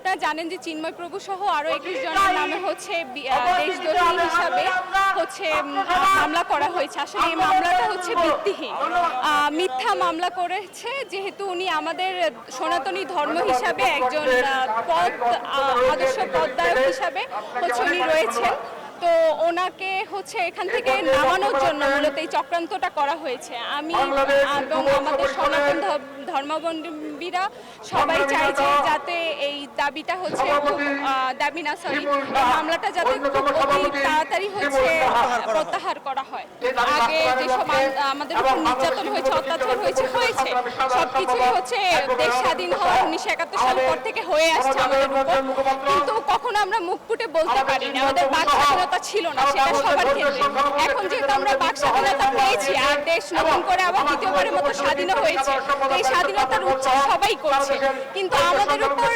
আপনারা জানেন যে চিন্ময় প্রভু সহ আরও একুশ জনের নামে হচ্ছে দেশদ্রোহী হিসাবে হচ্ছে মামলা করা হয়েছে। আসলে এই মামলাটা হচ্ছে ভিত্তিহীন। মিথ্যা মামলা করেছে যেহেতু উনি আমাদের সনাতনী ধর্ম হিসাবে একজন পদ আদর্শ পদ্মায়ক হিসাবে হচ্ছে উনি রয়েছেন। তো ওনাকে হচ্ছে এখান থেকে নামানোর জন্য মূলত এই চক্রান্তটা করা হয়েছে। আমি এবং আমাদের সনাতন ধর্মাবলম্বীরা সবাই চাই যে যাতে এই দাবিটা হচ্ছে দাবি না সরি মামলাটা যাতে খুব অতি তাড়াতাড়ি হচ্ছে প্রত্যাহার করা হয়। আগে যেসব আমাদের উপর নির্যাতন হয়েছে অত্যাচার হয়েছে হয়েছে। সবকিছুই হচ্ছে দেশ স্বাধীন হওয়া উনিশশো একাত্তর সাল পর থেকে হয়ে আসছে আমাদের উপর। কিন্তু আমরা মুখ ফুটে বলতে পারি না আমাদের বাক স্বাধীনতা ছিল না সেটা সবার ক্ষেত্রে এখন যেহেতু আমরা বাক স্বাধীনতা পেয়েছি আর দেশ নতুন করে আবার দ্বিতীয়বারের মতো স্বাধীন হয়েছে এই স্বাধীনতার উচ্চাস সবাই করছে কিন্তু আমাদের উপর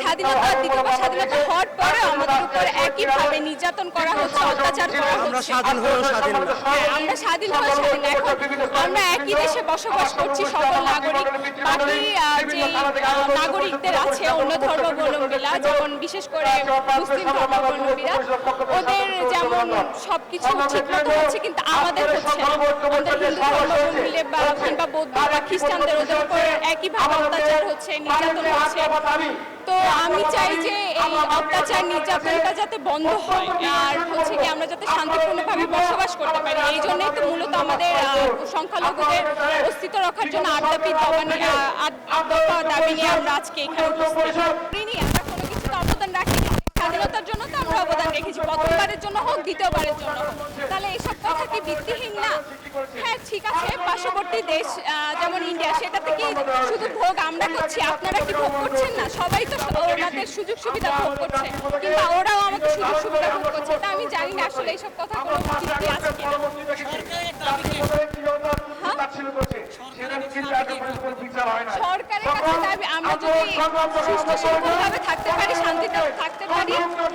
স্বাধীনতা দ্বিতীয়বার স্বাধীনতা হওয়ার পরে আমাদের উপর একইভাবে নির্যাতন করা হচ্ছে অত্যাচার করা হচ্ছে স্বাধীন হয়েও স্বাধীন না হ্যাঁ, আমরা স্বাধীন হয়ে স্বাধীন এখন আমরা একই দেশে বসবাস করছি সকল নাগরিক বাকি যে নাগরিকদের আছে অন্য ধর্মাবলম্বীরা যেমন বিশেষ করে মুসলিম ধর্মাবলম্বীরা ওদের যেমন সবকিছু ঠিক মতো হচ্ছে কিন্তু আমাদের হচ্ছে আমাদের হিন্দু ধর্মাবলম্বী বা কিংবা বৌদ্ধ বা খ্রিস্টানদের ওদের উপর একইভাবে অত্যাচার হচ্ছে নির্যাতন হচ্ছে। তো আমি চাই যে এই অত্যাচার নির্যাতনটা যাতে বন্ধ হয় আর হচ্ছে কি আমরা যাতে শান্তিপূর্ণভাবে বসবাস করতে পারি। এই জন্যই তো মূলত আমাদের সংখ্যালঘুদের অস্তিত্ব রক্ষার জন্য আট দাবা আট দফা দাবি নিয়ে আমরা আজকে এখানে উপস্থিত করিনি আমরা কোনো কিছুতে অবদান রাখিনি স্বাধীনতার জন্য তো আমরা অবদান রেখেছি প্রথমবারের জন্য হোক দ্বিতীয়বারের জন্য তাহলে এইসব কথা কি ভিত্তিহীন না? হ্যাঁ ঠিক আছে পার্শ্ববর্তী দেশ যেমন ইন্ডিয়া সেটাতে কি শুধু ভোগ আমরা করছি আপনারা কি ভোগ করছেন না? সবাই তো ওনাদের সুযোগ সুবিধা ভোগ করছে কিংবা ওরাও আমাদের সুযোগ সুবিধা ভোগ করছে। তা আমি জানি না আসলে এইসব কথা কোনো ভিত্তি আছে কিনা। সরকারের কাছে দাবি আমরা যদি সুস্থ সুন্দরভাবে থাকতে পারি শান্তিতে থাকতে পারি আহ,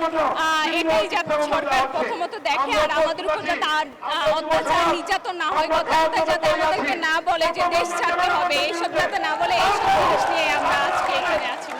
এটাই যাতে সরকার প্রথমত দেখে আর আমাদের উপর যাতে আর অত্যাচার নির্যাতন না হয় কথা কথা যাতে আমাদেরকে না বলে যে দেশ ছাড়তে হবে এইসব যাতে না বলে এইসব জিনিস নিয়ে আমরা